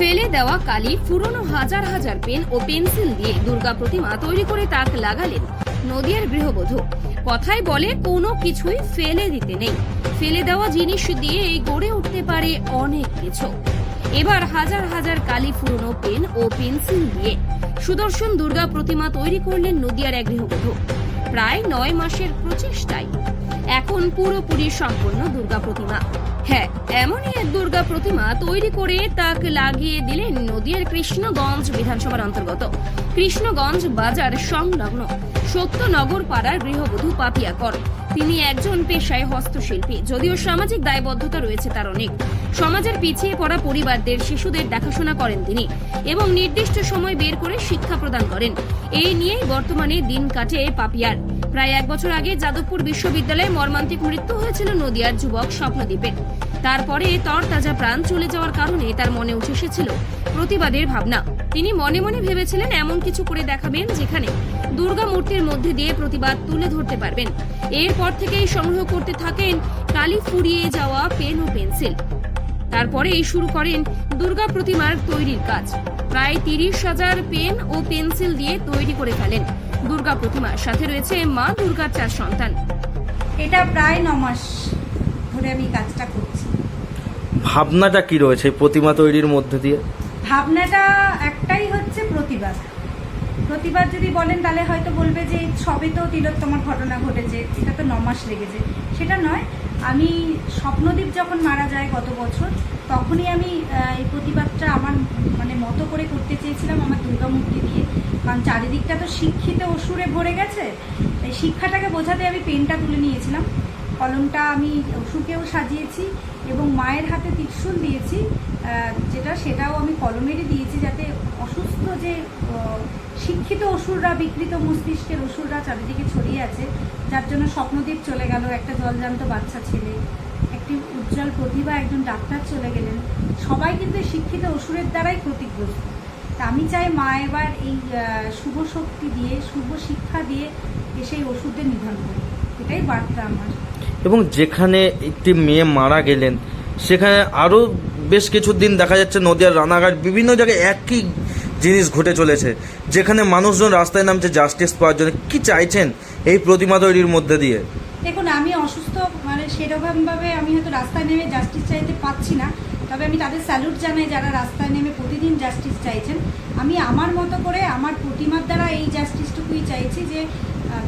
ফেলে দেওয়া কালি, পুরনো হাজার হাজার পেন ও পেন্সিল দিয়ে দুর্গা প্রতিমা তৈরি করে তাক লাগালেন নদিয়ার গৃহবধূ। কথায় বলে, কোনো কিছুই ফেলে দিতে নেই। ফেলে দেওয়া জিনিস দিয়ে এই গড়ে উঠতে পারে অনেক কিছু। এবার হাজার হাজার কালি, পুরনো পেন ও পেন্সিল দিয়ে সুদর্শন দুর্গা প্রতিমা তৈরি করলেন নদিয়ার এক গৃহবধূ। প্রায় নয় মাসের প্রচেষ্টায় এখন পুরোপুরি সম্পূর্ণ দুর্গা প্রতিমা। হ্যাঁ এমনই এক দুর্গা প্রতিমা তৈরি করে তাকে লাগিয়ে দিলেন নদিয়ার কৃষ্ণগঞ্জ বিধানসভার অন্তর্গত। কৃষ্ণগঞ্জ বাজার সংলগ্ন সত্যনগর পাড়ার গৃহবধূ পাপিয়া কর তিনি একজন পেশায় হস্তশিল্পী, যদিও সামাজিক দায়বদ্ধতা রয়েছে তার অনেক। সমাজের পিছিয়ে পড়া পরিবারদের, শিশুদের দেখাশোনা করেন তিনি এবং নির্দিষ্ট সময় বের করে শিক্ষা প্রদান করেন। এই নিয়েই বর্তমানে দিন কাটে পাপিয়ার। প্রায় এক বছর আগে যাদবপুর বিশ্ববিদ্যালয়ে মর্মান্তিক মৃত্যু হয়েছিল নদিয়ার যুবক স্বপ্নদ্বীপের। তারপরে তর তাজা প্রাণ চলে যাওয়ার কারণে তার মনে উঠে এসেছিল প্রতিবাদের ভাবনা। তিনি মনে মনে ভেবেছিলেন এমন কিছু করে দেখাবেন যেখানে দুর্গা মূর্তির মধ্যে দিয়ে প্রতিবাদ তুলে ধরতে পারবেন। এরপর থেকেই সংগ্রহ করতে থাকেন কালি ফুরিয়ে যাওয়া পেন ও পেন্সিল। তারপরেই শুরু করেন দুর্গা প্রতিমার তৈরির কাজ। প্রায় তিরিশ হাজার পেন ও পেন্সিল দিয়ে তৈরি করে ফেলেন। দুর্গা প্রতিমার সাথে রয়েছে মা দুর্গার চার সন্তান। এটা প্রায় ন মাস ধরে আমি কাজটা করছি। ভাবনাটা কি রয়েছে প্রতিমা তৈরির মধ্যে দিয়ে? ভাবনাটা একটাই হচ্ছে প্রতিবাদ। প্রতিবাদ যদি বলেন তাহলে হয়তো বলবে যে সবে তো তিলোত্তমার ঘটনা ঘটেছে এটা তো নমাস লেগেছে। সেটা নয় আমি স্বপ্নদীপ যখন মারা যায় গত বছর তখনই আমি এই প্রতিবাদটা আমার মানে মতো করে করতে চেয়েছিলাম আমার দুর্গা মূর্তি দিয়ে। কারণ চারিদিকটা তো শিক্ষিত অসুরে ভরে গেছে। এই শিক্ষাটাকে বোঝাতে আমি পেনটা তুলে নিয়েছিলাম। কলমটা আমি অসুকেও সাজিয়েছি এবং মায়ের হাতে ত্রিশূল দিয়েছি যেটা সেটাও আমি কলমেরই দিয়েছি যাতে অসুস্থ যে শিক্ষিত অসুররা, বিকৃত মস্তিষ্কের অসুররা চারিদিকে ছড়িয়ে আছে, যার জন্য স্বপ্নদ্বীপ চলে গেল, একটা জলজান্ত বাচ্চা ছেলে, একটি উজ্জ্বল প্রতিভা, একজন ডাক্তার চলে গেলেন। সবাই কিন্তু শিক্ষিত অসুরের দ্বারাই ক্ষতিগ্রস্ত। তা আমি চাই মা এবার এই শুভ শক্তি দিয়ে শুভ শিক্ষা দিয়ে এসে এই ওষুধের নিধন করি এটাই বার্তা আমার। এবং যেখানে একটি মেয়ে মারা গেলেন সেখানে আরও বেশ কিছু দিন দেখা যাচ্ছে নদিয়ার রানাঘাট বিভিন্ন জায়গায় একই জিনিস ঘটে চলেছে। যেখানে মানুষজন রাস্তায় নামছে জাস্টিস পাওয়ার জন্য। কি চাইছেন এই প্রতিমা তৈরির মধ্যে দিয়ে? দেখুন আমি অসুস্থ মানে সেরকমভাবে আমি হয়তো রাস্তায় নেমে জাস্টিস চাইতে পাচ্ছি না। তবে আমি তাদের স্যালুট জানাই যারা রাস্তায় নেমে প্রতিদিন জাস্টিস চাইছেন। আমি আমার মতো করে আমার প্রতিমার দ্বারা এই জাস্টিসটুকুই চাইছি যে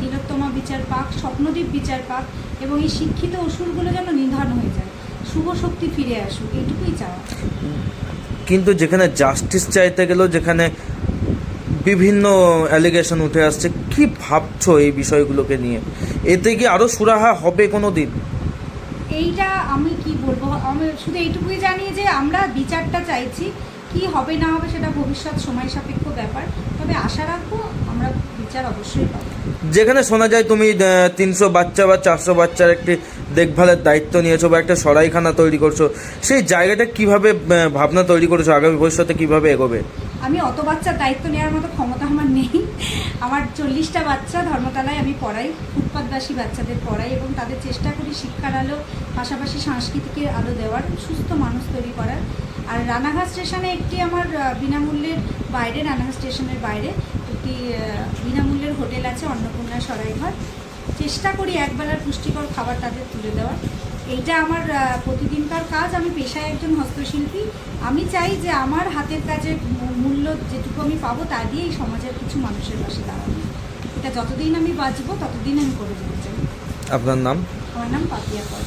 তিলোত্তমা বিচার পাক স্বপ্নদ্বীপ বিচার পাক এবং এই শিক্ষিত অসুরগুলো যেন নিধন হয়ে যায়। শুভ শক্তি ফিরে আসুক, এইটুকুই চাওয়া। কিন্তু যেখানে জাস্টিস চাইতে গেলেও যেখানে বিভিন্ন অ্যালিগেশন উঠে আসছে, কি ভাবছ এই বিষয়গুলোকে নিয়ে? এতে কি আরও সুরাহা হবে কোনো দিন এইটা আমি কি বলব? আমি শুধু এইটুকুই জানি যে আমরা বিচারটা চাইছি, কি হবে না হবে সেটা ভবিষ্যৎ সময় সাপেক্ষ ব্যাপার। তবে আশা রাখব আমরা বিচার অবশ্যই পাবো। যেখানে শোনা যায় তুমি তিনশো বাচ্চা বা চারশো বাচ্চার একটি দেখভালের দায়িত্ব নিয়েছো বা একটা সরাইখানা তৈরি করছ, সেই জায়গাটা কীভাবে ভাবনা তৈরি করেছ? আগামী ভবিষ্যতে কীভাবে এগোবে? আমি অত বাচ্চার দায়িত্ব নেওয়ার মতো ক্ষমতা আমার নেই। আমার চল্লিশটা বাচ্চা ধর্মতলায় আমি পড়াই, ফুটপাতবাসী বাচ্চাদের পড়াই এবং তাদের চেষ্টা করি শিক্ষার আলো, পাশাপাশি সাংস্কৃতিকের আলো দেওয়ার, সুস্থ মানুষ তৈরি করার। আর রানাঘাট স্টেশনে একটি আমার বিনামূল্যের বাইরে, রানাঘাট স্টেশনের বাইরে একটি বিনামূল্যের হোটেল আছে অন্নপূর্ণা সরাইঘর চেষ্টা করি একবেলার পুষ্টিকর খাবার তাদের তুলে দেওয়ার। এইটা আমার প্রতিদিনকার কাজ। আমি পেশায় একজন হস্তশিল্পী। আমি চাই যে আমার হাতের কাজের মূল্য যেটুকু আমি পাবো তা দিয়ে এই সমাজের কিছু মানুষের পাশে দাঁড়াবো। এটা যতদিন আমি বাঁচবো ততদিন আমি করে যেতে চাই আপনার নাম? আমার নাম পাপিয়া কর।